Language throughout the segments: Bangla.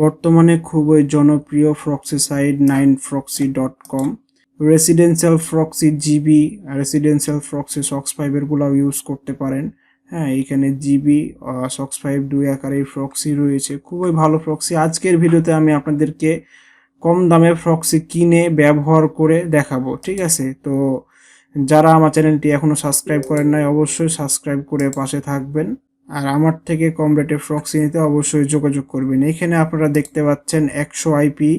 বর্তমানে খুবই জনপ্রিয় proxy site nine proxy dot com. Residential proxy GB residential proxy socks ফাইভেরগুলোও use করতে পারেন। হ্যাঁ এখানে জিবি সক্স ফাইভ দুই আকারের ফ্রক্সি রয়েছে। খুবই ভালো ফ্রক্সি। আজকের ভিডিওতে আমি আপনাদেরকে কম দামে ফ্রক্সি কিনে ব্যবহার করে দেখাবো, ঠিক আছে? তো যারা আমার চ্যানেলটি এখনও সাবস্ক্রাইব করেন নাই, অবশ্যই সাবস্ক্রাইব করে পাশে থাকবেন। আর আমার থেকে কম রেটে ফ্রক্সি নিতে অবশ্যই যোগাযোগ করবেন। এখানে আপনারা দেখতে পাচ্ছেন একশো আইপি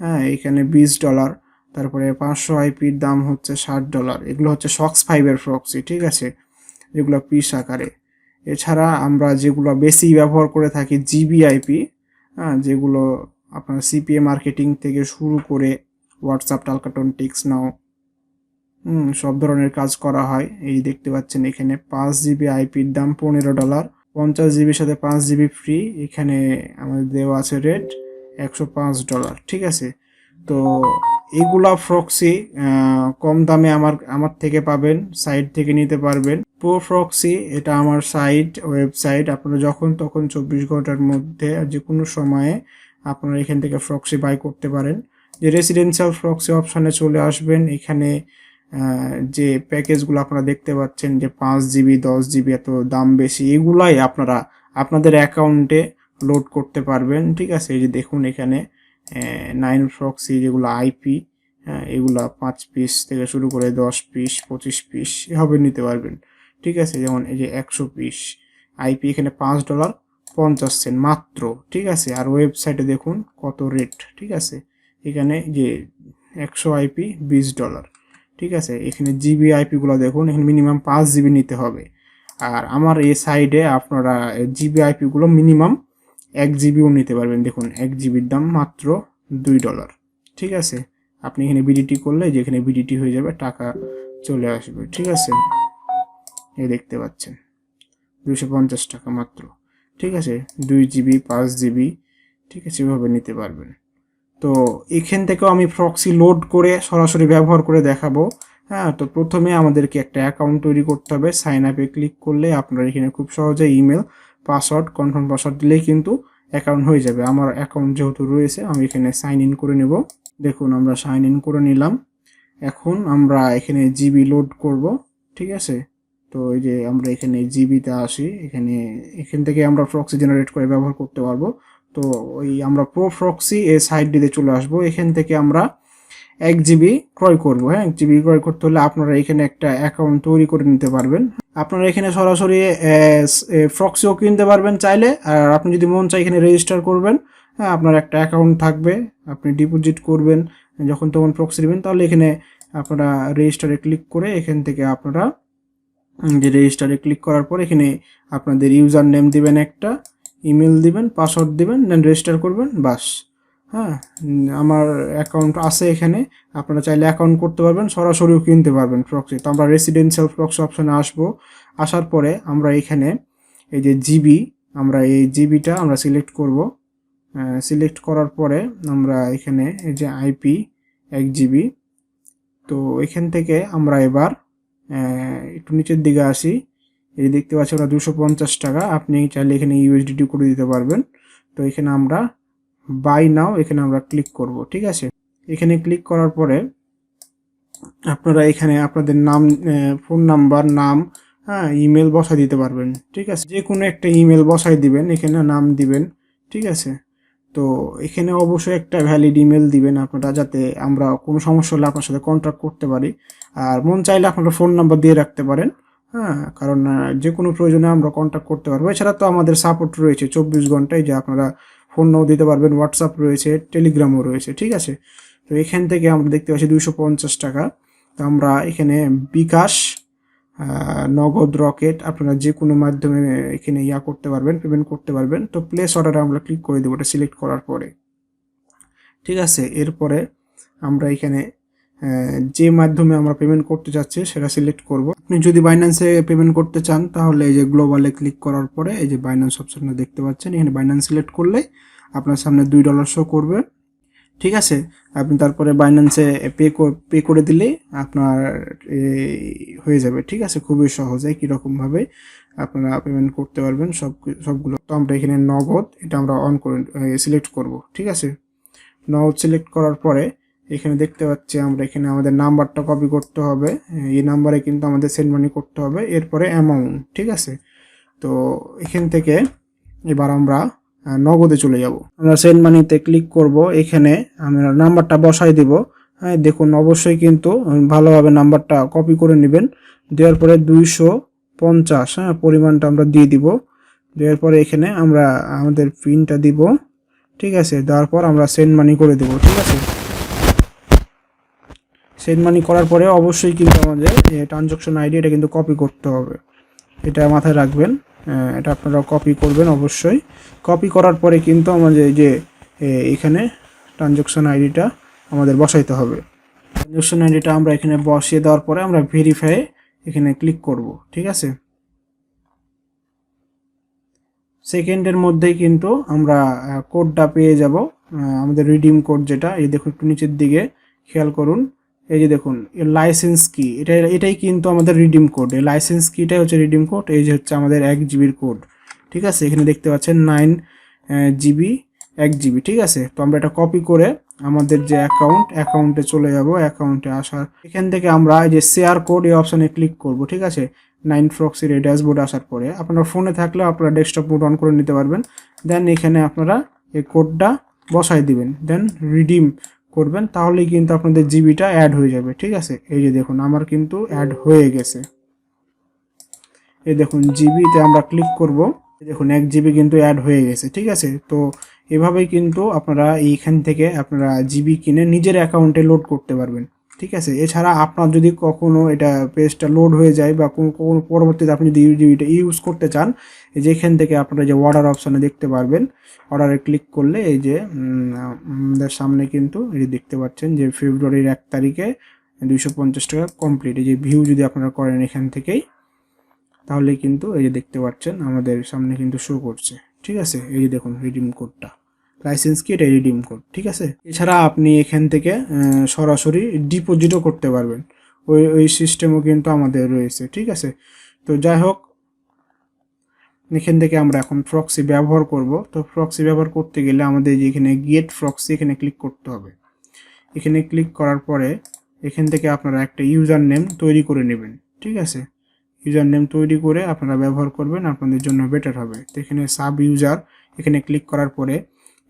হ্যাঁ এখানে বিশ ডলার তারপরে পাঁচশো আইপির দাম হচ্ছে ষাট ডলার এগুলো হচ্ছে সক্স ফাইভের ফ্রক্সি ঠিক আছে? যেগুলো পিস আকারে। এছাড়া আমরা যেগুলো বেশি ব্যবহার করে থাকি জিবি আইপি হ্যাঁ যেগুলো আপনার সিপিএ মার্কেটিং থেকে শুরু করে হোয়াটসঅ্যাপ টালকাটন টিক্স নাও সব ধরনের কাজ করা হয়। এই দেখতে পাচ্ছেন এখানে পাঁচ জিবি আইপির দাম পনেরো ডলার। পঞ্চাশ জিবির সাথে পাঁচ জিবি ফ্রি এখানে আমাদের দেওয়া আছে রেট একশো পাঁচ ডলার, ঠিক আছে? তো এগুলা ফ্রক্সি কম দামে আমার আমার থেকে পাবেন সাইট থেকে নিতে পারবেন। প্রো ফ্রক্সি এটা আমার সাইট ওয়েবসাইট আপনারা যখন তখন চব্বিশ ঘণ্টার মধ্যে যে কোনো সময়ে আপনারা এখান থেকে ফ্রক্সি বাই করতে পারেন। যে রেসিডেন্সিয়াল ফ্রক্সি অপশানে চলে আসবেন, এখানে যে প্যাকেজগুলো আপনারা দেখতে পাচ্ছেন, যে পাঁচ জিবি দশ জিবি এত দাম বেশি, এগুলাই আপনারা আপনাদের অ্যাকাউন্টে লোড করতে পারবেন, ঠিক আছে? এই যে দেখুন এখানে নাইন ফ্রক্সি যেগুলো আইপি এগুলা পাঁচ পিস থেকে শুরু করে দশ পিস পঁচিশ পিস এভাবে নিতে পারবেন, ঠিক আছে? যেমন এই যে একশো পিস আইপি এখানে পাঁচ ডলার পঞ্চাশ সেন্ট মাত্র, ঠিক আছে? আর ওয়েবসাইটে দেখুন কত রেট ঠিক আছে? এখানে যে একশো আইপি বিশ ডলার ঠিক আছে? এখানে জিবি আইপিগুলো দেখুন, এখানে মিনিমাম পাঁচ জিবি নিতে হবে। আর আমার এই সাইডে আপনারা জিবি আইপিগুলো মিনিমাম এক জিবিও নিতে পারবেন। দেখুন, এক জিবির দাম মাত্র দুই ডলার ঠিক আছে? আপনি এখানে বিডিটি করলে যেখানে বিডিটি হয়ে যাবে, টাকা চলে আসবে। ঠিক আছে? এই দেখতে পাচ্ছেন। দুশো পঞ্চাশ টাকা মাত্র। ঠিক আছে? দুই জিবি পাঁচ জিবি ঠিক আছে? এভাবে নিতে পারবেন। তো এখান থেকেও আমি প্রক্সি লোড করে সরাসরি ব্যবহার করে দেখাবো। হ্যাঁ তো প্রথমে আমাদেরকে একটা অ্যাকাউন্ট তৈরি করতে হবে। সাইন আপে ক্লিক করলে আপনারা এখানে খুব সহজে ইমেল পাসওয়ার্ড কনফার্ম পাসওয়ার্ড দিলেই কিন্তু অ্যাকাউন্ট হয়ে যাবে। আমার অ্যাকাউন্ট যেহেতু রয়েছে, আমি এখানে সাইন ইন করে নেব। দেখুন, আমরা সাইন ইন করে নিলাম। এখন আমরা এখানে জিবি লোড করব, ঠিক আছে? তো এই যে আমরা এখানে জিবিতে আসি, এখানে এখান থেকে আমরা প্রক্সি জেনারেট করে ব্যবহার করতে পারব। তো ওই আমরা প্রো প্রক্সি এই সাইট দিতে চলে আসব। এখান থেকে আমরা এক জিবি ক্রয় করব। হ্যাঁ এক জিবি ক্রয় করতে হলে আপনারা এখানে একটা অ্যাকাউন্ট তৈরি করে নিতে পারবেন। আপনারা এখানে সরাসরি ফ্রক্সিও কিনতে পারবেন চাইলে। আর আপনি যদি মন চাই এখানে রেজিস্টার করবেন হ্যাঁ আপনার একটা অ্যাকাউন্ট থাকবে। আপনি ডিপোজিট করবেন, যখন তখন প্রক্সি নেবেন তাহলে এখানে আপনারা রেজিস্টারে ক্লিক করে এখান থেকে আপনারা যে রেজিস্টারে ক্লিক করার পর এখানে আপনাদের ইউজার নেম দিবেন একটা। ইমেল দিবেন পাসওয়ার্ড দিবেন দেন রেজিস্টার করবেন, বাস। হ্যাঁ আমার অ্যাকাউন্ট আছে এখানে, আপনারা চাইলে অ্যাকাউন্ট করতে পারবেন, সরাসরিও কিনতে পারবেন প্রক্সি তো আমরা রেসিডেন্সিয়াল প্রক্সি অপশানে আসব। আসার পরে আমরা এখানে এই যে জিবি আমরা এই জিবিটা আমরা সিলেক্ট করব। সিলেক্ট করার পরে আমরা এখানে এই যে আইপি এক জিবি তো এখান থেকে আমরা এবার একটু নিচের দিকে আসি। এই দেখতে পাচ্ছি ওরা দুশো পঞ্চাশ টাকা। আপনি চাইলে এখানে ইউএসডিটি করে দিতে পারবেন। তো এখানে আমরা বাই নাও এখানে আমরা ক্লিক করব, ঠিক আছে? এখানে ক্লিক করার পরে আপনারা এখানে আপনাদের নাম ফোন নাম্বার নাম হ্যাঁ ইমেল বসাই দিতে পারবেন, ঠিক আছে? যে কোনো একটা ইমেল বসাই দিবেন, এখানে নাম দিবেন, ঠিক আছে? তো এখানে অবশ্যই একটা ভ্যালিড ইমেল দিবেন আপনারা যাতে আমরা কোনো সমস্যা হলে আপনার সাথে কন্ট্যাক্ট করতে পারি। আর মন চাইলে আপনারা ফোন নাম্বার দিয়ে রাখতে পারেন। হ্যাঁ কারণ যে কোনো প্রয়োজনে আমরা কন্ট্যাক্ট করতে পারব। এছাড়া তো আমাদের সাপোর্ট রয়েছে চব্বিশ ঘন্টায়, যে আপনারা ফোন নাও দিতে পারবেন হোয়াটসঅ্যাপ রয়েছে টেলিগ্রামও রয়েছে, ঠিক আছে? তো এখান থেকে আমরা দেখতে পাচ্ছি দুইশো পঞ্চাশ টাকা। তো আমরা এখানে বিকাশ নগদ রকেট আপনারা যে কোনো মাধ্যমে এখানে ইয়া করতে পারবেন পেমেন্ট করতে পারবেন। তো প্লেস অর্ডারে আমরা ক্লিক করে দেবো এটা সিলেক্ট করার পরে। ঠিক আছে? এরপরে আমরা এখানে যে মাধ্যমে আমরা পেমেন্ট করতে চাচ্ছি সেটা সিলেক্ট করব। আপনি যদি বাইন্যান্সে পেমেন্ট করতে চান, তাহলে এই যে গ্লোবালে ক্লিক করার পরে এই যে বাইন্যান্স অপশনটা দেখতে পাচ্ছেন, এখানে বাইন্যান্স সিলেক্ট করলে আপনার সামনে দুই ডলার শো করবে। ঠিক আছে? আপনি তারপরে বাইন্যান্সে পে পে করে দিলে আপনার হয়ে যাবে। ঠিক আছে? খুবই সহজে কীরকমভাবে আপনারা পেমেন্ট করতে পারবেন, সব, সবগুলো। তো আমরা এখানে নগদ, এটা আমরা অন করে সিলেক্ট করব। ঠিক আছে? নগদ সিলেক্ট করার পরে এখানে দেখতে পাচ্ছি আমরা এখানে আমাদের নাম্বারটা কপি করতে হবে। এই নাম্বারে কিন্তু আমাদের সেন্ড মানি করতে হবে, এরপরে অ্যামাউন্ট ঠিক আছে? তো এখান থেকে এবার আমরা নগদে চলে যাব। আমরা সেন্ড মানিতে ক্লিক করব, এখানে আমরা নাম্বারটা বসাই দিব। হ্যাঁ দেখুন, অবশ্যই কিন্তু ভালোভাবে নাম্বারটা কপি করে নেবেন। দেওয়ার পরে দুইশো পঞ্চাশ হ্যাঁ পরিমাণটা আমরা দিয়ে দিব। দেওয়ার পরে এখানে আমরা আমাদের পিনটা দিব, ঠিক আছে? দেওয়ার পর আমরা সেন্ড মানি করে দেব, ঠিক আছে? সেন্ড মানি করার পরে অবশ্যই কিন্তু আমাদের ট্রানজাকশন আইডি এটা কিন্তু কপি করতে হবে। এটা মাথায় রাখবেন। এটা আপনারা কপি করবেন অবশ্যই। কপি করার পরে কিন্তু আমাদের যে এখানে ট্রানজাকশন আইডিটা আমাদের বসাইতে হবে। ট্রানজাকশন আইডিটা আমরা এখানে বসিয়ে দেওয়ার পরে আমরা ভেরিফাই এখানে ক্লিক করব, ঠিক আছে? সেকেন্ডের মধ্যেই কিন্তু আমরা কোডটা পেয়ে যাব। আমাদের রিডিম কোড যেটা, এই দেখুন একটু নিচের দিকে খেয়াল করুন। এই যে দেখুন লাইসেন্স কি এটা, এটাই কিন্তু আমাদের রিডিম কোড এই লাইসেন্স কিটাই হচ্ছে রিডিম কোড এই যে হচ্ছে আমাদের এক জিবির কোড ঠিক আছে? এখানে দেখতে পাচ্ছেন নাইন জিবি এক জিবি ঠিক আছে? তো আমরা এটা কপি করে আমাদের যে অ্যাকাউন্ট অ্যাকাউন্টে চলে যাব অ্যাকাউন্টে আসার। এখান থেকে আমরা এই যে শেয়ার কোড এই অপশানে ক্লিক করব, ঠিক আছে? নাইন ফ্রক্সির এই ড্যাশবোর্ড আসার পরে, আপনার ফোনে থাকলে আপনারা ডেস্কটপ মোড অন করে নিতে পারবেন। দেন এখানে আপনারা এই কোডটা বসাই দিবেন। দেন রিডিম করবেন, তাহলেই কিন্তু আপনাদের জিবিটা অ্যাড হয়ে যাবে, ঠিক আছে? এই যে দেখুন, আমার কিন্তু অ্যাড হয়ে গেছে। এই দেখুন, জিবিতে আমরা ক্লিক করব। দেখুন, এক জিবি কিন্তু অ্যাড হয়ে গেছে, ঠিক আছে? তো এভাবেই কিন্তু আপনারা এইখান থেকে আপনারা জিবি কিনে নিজের অ্যাকাউন্টে লোড করতে পারবেন। ঠিক আছে? এছাড়া আপনার যদি কখনো এটা পেজটা লোড হয়ে যায় বা কোনো কোনো পরবর্তীতে আপনি যদি জিবিটা ইউজ করতে চান, এই যে এখান থেকে আপনারা যে অর্ডার অপশানে দেখতে পারবেন অর্ডারে ক্লিক করলে এই যে আমাদের সামনে কিন্তু এই দেখতে পাচ্ছেন যে ফেব্রুয়ারির এক তারিখে দুইশো পঞ্চাশ টাকা কমপ্লিট এই যে ভিউ যদি আপনারা করেন এখান থেকেই, তাহলে কিন্তু এই যে দেখতে পাচ্ছেন আমাদের সামনে কিন্তু শো করছে। ঠিক আছে? এই যে দেখুন রিডিম কোডটা লাইসেন্স কি এটা রিডিম কোড ঠিক আছে? এছাড়া আপনি এখান থেকে সরাসরি ডিপোজিটও করতে পারবেন। ওই ওই সিস্টেমও কিন্তু আমাদের রয়েছে, ঠিক আছে? তো যাই হোক, এখান থেকে আমরা এখন ফ্রক্সি ব্যবহার করব। তো ফ্রক্সি ব্যবহার করতে গেলে আমাদের যে এখানে গেট ফ্রক্সি এখানে ক্লিক করতে হবে। এখানে ক্লিক করার পরে এখান থেকে আপনারা একটা ইউজার নেম তৈরি করে নেবেন, ঠিক আছে? ইউজার নেম তৈরি করে আপনারা ব্যবহার করবেন, আপনাদের জন্য বেটার হবে। তো এখানে সাব ইউজার এখানে ক্লিক করার পরে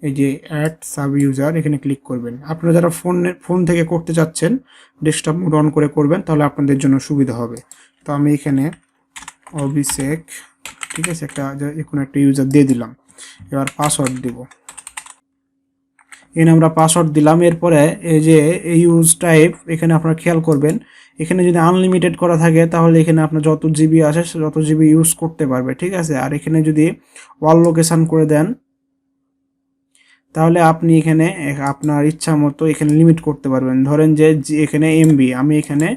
এই যে অ্যাড সাব ইউজার এখানে ক্লিক করবেন। আপনারা যারা ফোনের ফোন থেকে করতে চাচ্ছেন ডেস্কটপ মোড অন করে করবেন, তাহলে আপনাদের জন্য সুবিধা হবে। তো আমি এখানে অভিষেক, ঠিক আছে, একটা কোনো একটা ইউজার দিয়ে দিলাম। এবার পাসওয়ার্ড দিব। এখানে আমরা পাসওয়ার্ড দিলাম, এরপরে এই যে এই ইউজ টাইপ এখানে আপনারা খেয়াল করবেন, এখানে যদি আনলিমিটেড করা থাকে, তাহলে এখানে আপনার যত জিবি আছে সে যত জিবি ইউজ করতে পারবে, ঠিক আছে? আর এখানে যদি ওয়াল লোকেশান করে দেন তাহলে আপনি এখানে আপনার ইচ্ছা মতো এখানে লিমিট করতে পারবেন। ধরেন যে এখানে এমবি আমি এখানে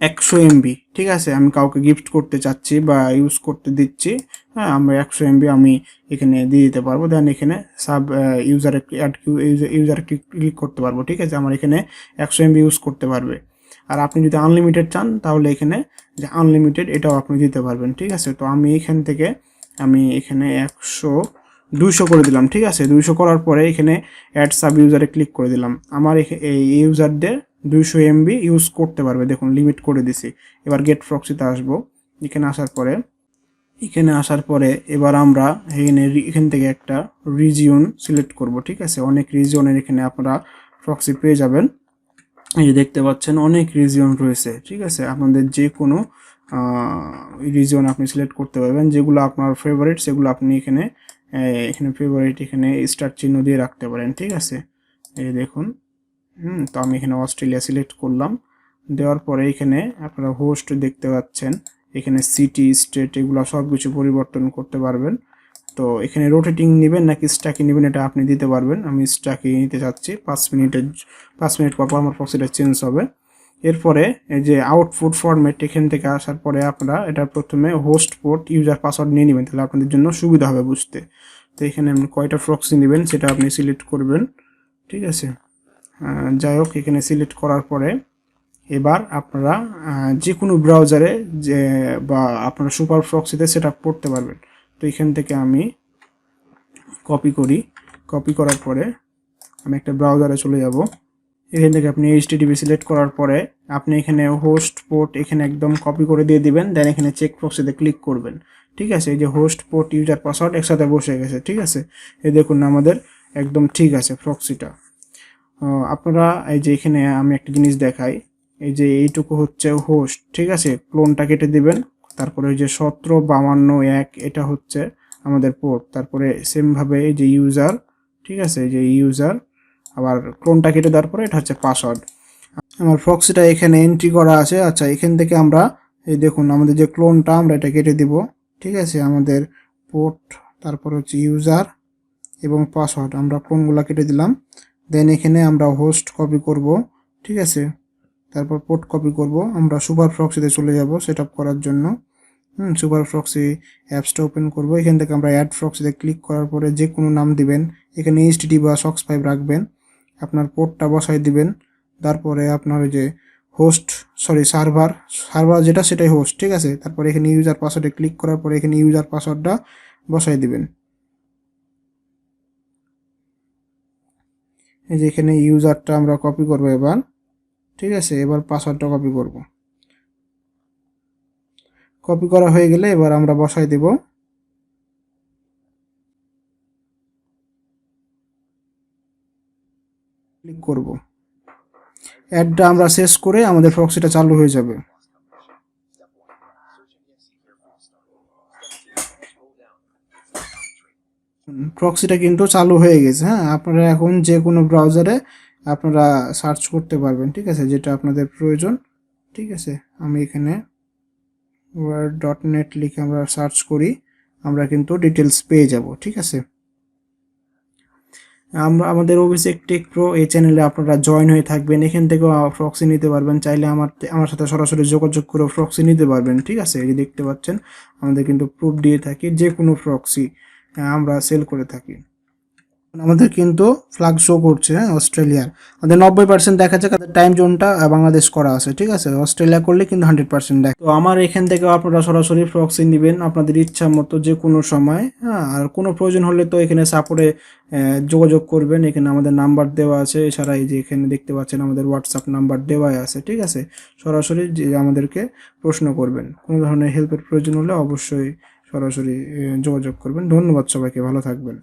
একশো এমবি ঠিক আছে? আমি কাউকে গিফট করতে চাচ্ছি বা ইউজ করতে দিচ্ছি হ্যাঁ আমরা একশো এমবি আমি এখানে দিয়ে দিতে পারব। দেন এখানে সাব ইউজারে অ্যাড ইউজারে ক্লিক করতে পারব, ঠিক আছে? আমার এখানে একশো এমবি ইউজ করতে পারবে। আর আপনি যদি আনলিমিটেড চান, তাহলে এখানে যে আনলিমিটেড এটাও আপনি দিতে পারবেন, ঠিক আছে? তো আমি এখান থেকে, আমি এখানে একশো দুইশো করে দিলাম, ঠিক আছে? দুইশো করার পরে এখানে অ্যাড সাব ইউজারে ক্লিক করে দিলাম। আমার এই ইউজারদের দুইশো এমবি ইউজ করতে পারবে, দেখুন লিমিট করে দিছি। এবার গেট ফ্রক্সিতে আসব। এখানে আসার পরে, এখানে আসার পরে এবার আমরা এখানে এখান থেকে একটা রিজিয়ন সিলেক্ট করব, ঠিক আছে? অনেক রিজিয়নের এখানে আপনারা প্রক্সি পেয়ে যাবেন। এই যে দেখতে পাচ্ছেন, অনেক রিজিয়ন রয়েছে, ঠিক আছে? আপনাদের যে কোনো রিজিয়ন আপনি সিলেক্ট করতে পারবেন। যেগুলো আপনার ফেভারিট সেগুলো আপনি এখানে এখানে ফেভারিট এখানে স্টার চিহ্ন দিয়ে রাখতে পারেন, ঠিক আছে? এই দেখুন, হুম, তো আমি এখানে অস্ট্রেলিয়া সিলেক্ট করলাম। দেওয়ার পরে এখানে আপনারা হোস্ট দেখতে পাচ্ছেন, এখানে সিটি স্টেট এগুলো সব কিছু পরিবর্তন করতে পারবেন। তো এখানে রোটেটিং নেবেন নাকি স্ট্যাকি নেবেন এটা আপনি দিতে পারবেন। আমি স্ট্যাকি নিতে চাচ্ছি, পাঁচ মিনিটের পাঁচ মিনিট পর পর আমার প্রসিডার চেঞ্জ হবে। এরপরে এই যে আউটপুট ফরম্যাট এখান থেকে আসার পরে আপনারা এটা প্রথমে হোস্ট পোর্ট ইউজার পাসওয়ার্ড নিয়ে নেবেন, তাহলে আপনাদের জন্য সুবিধা হবে বুঝতে। তো এখানে আপনি কয়টা প্রক্সি নেবেন সেটা আপনি সিলেক্ট করবেন, ঠিক আছে? যাই হোক, এখানে সিলেক্ট করার পরে এবার আপনারা যে কোনো ব্রাউজারে যে, বা আপনারা সুপার প্রক্সিতে সেট আপ করতে পারবেন। তো এখান থেকে আমি কপি করি। কপি করার পরে আমি একটা ব্রাউজারে চলে যাব। এখান থেকে আপনি এইচটিডিপি সিলেক্ট করার পরে আপনি এখানে হোস্ট পোর্ট এখানে একদম কপি করে দিয়ে দিবেন দেন এখানে চেক প্রক্সিতে ক্লিক করবেন। ঠিক আছে? এই যে হোস্ট পোর্ট ইউজার পাসওয়ার্ড একসাথে বসে গেছে, ঠিক আছে? এই দেখুন আমাদের একদম ঠিক আছে প্রক্সিটা আপনারা এই যে এখানে আমি একটা জিনিস দেখাই, এই যে এইটুকু হচ্ছে হোস্ট ঠিক আছে? ক্লোনটা কেটে দিবেন, তারপরে ওই যে সতেরো, বাউান্ন, এক, এটা হচ্ছে আমাদের পোর্ট তারপরে সেমভাবে এই যে ইউজার ঠিক আছে? যে ইউজার আবার ক্লোনটা কেটে দেওয়ার পরে এটা হচ্ছে পাসওয়ার্ড আমার প্রক্সিটা এখানে এন্ট্রি করা আছে। আচ্ছা এখান থেকে আমরা, এই দেখুন, আমাদের যে ক্লোনটা আমরা এটা কেটে দিব। ঠিক আছে? আমাদের পোর্ট তারপর হচ্ছে ইউজার এবং পাসওয়ার্ড আমরা ক্লোনগুলো কেটে দিলাম। দেন এখানে আমরা হোস্ট কপি করব। ঠিক আছে? তারপর পোর্ট কপি করব। আমরা সুপার প্রক্সিতে চলে যাব সেট করার জন্য। হুম সুপার ফ্রক্সি অ্যাপসটা ওপেন করব। এখান থেকে আমরা অ্যাড প্রক্সিতে ক্লিক করার পরে যে কোনো নাম দিবেন। এখানে এইচটিটি বা সক্স ফাইভ রাখবেন। আপনার পোর্টটা বসাই দিবেন। তারপরে আপনার ওই যে হোস্ট সরি সার্ভার সার্ভার যেটা সেটাই হোস্ট ঠিক আছে? তারপরে এখানে ইউজার পাসওয়ার্ডে ক্লিক করার পরে এখানে ইউজার পাসওয়ার্ডটা বসাই দিবেন। এই যে এখানে ইউজারটা আমরা কপি করব এবার, ঠিক আছে? এবার পাসওয়ার্ডটা কপি করব। কপি করা হয়ে গেলে এবার আমরা বসাই দেব। ক্লিক করব। অ্যাডটা আমরা শেষ করে আমাদের প্রক্সিটা চালু হয়ে যাবে। প্রক্সিটা কিন্তু চালু হয়ে গেছে হ্যাঁ? আপনারা এখন যে কোনো ব্রাউজারে আপনারা সার্চ করতে পারবেন, ঠিক আছে? যেটা আপনাদের প্রয়োজন, ঠিক আছে? আমি এখানে ডট নেট লিখে আমরা সার্চ করি, আমরা কিন্তু ডিটেলস পেয়ে যাব, ঠিক আছে? আমরা, আমাদের অভিষেক টেক প্রো এই চ্যানেলে আপনারা জয়েন হয়ে থাকবেন। এখান থেকেও ফ্রক্সি নিতে পারবেন। চাইলে আমার আমার সাথে সরাসরি যোগাযোগ করে ফ্রক্সি নিতে পারবেন, ঠিক আছে? এই যে দেখতে পাচ্ছেন, আমাদের কিন্তু প্রুফ দিয়ে থাকি, যে কোনো ফ্রক্সি আমরা সেল করে থাকি। আমাদের কিন্তু ফ্লাগ শো করছে হ্যাঁ অস্ট্রেলিয়ার। আমাদের নব্বই পার্সেন্ট দেখা যাচ্ছে টাইম জোনটা বাংলাদেশ করা আছে, ঠিক আছে? অস্ট্রেলিয়া করলে কিন্তু হান্ড্রেড পার্সেন্ট দেখ তো আমার এখান থেকে আপনারা সরাসরি প্রক্সি নেবেন, আপনাদের ইচ্ছা মতো যে কোনো সময় হ্যাঁ আর কোনো প্রয়োজন হলে তো এখানে সাপোর্টে যোগাযোগ করবেন। এখানে আমাদের নাম্বার দেওয়া আছে, এছাড়া এই যে এখানে দেখতে পাচ্ছেন আমাদের হোয়াটসঅ্যাপ নাম্বার দেওয়াই আছে, ঠিক আছে? সরাসরি যে আমাদেরকে প্রশ্ন করবেন। কোনো ধরনের হেল্পের প্রয়োজন হলে অবশ্যই সরাসরি যোগাযোগ করবেন। ধন্যবাদ সবাইকে, ভালো থাকবেন।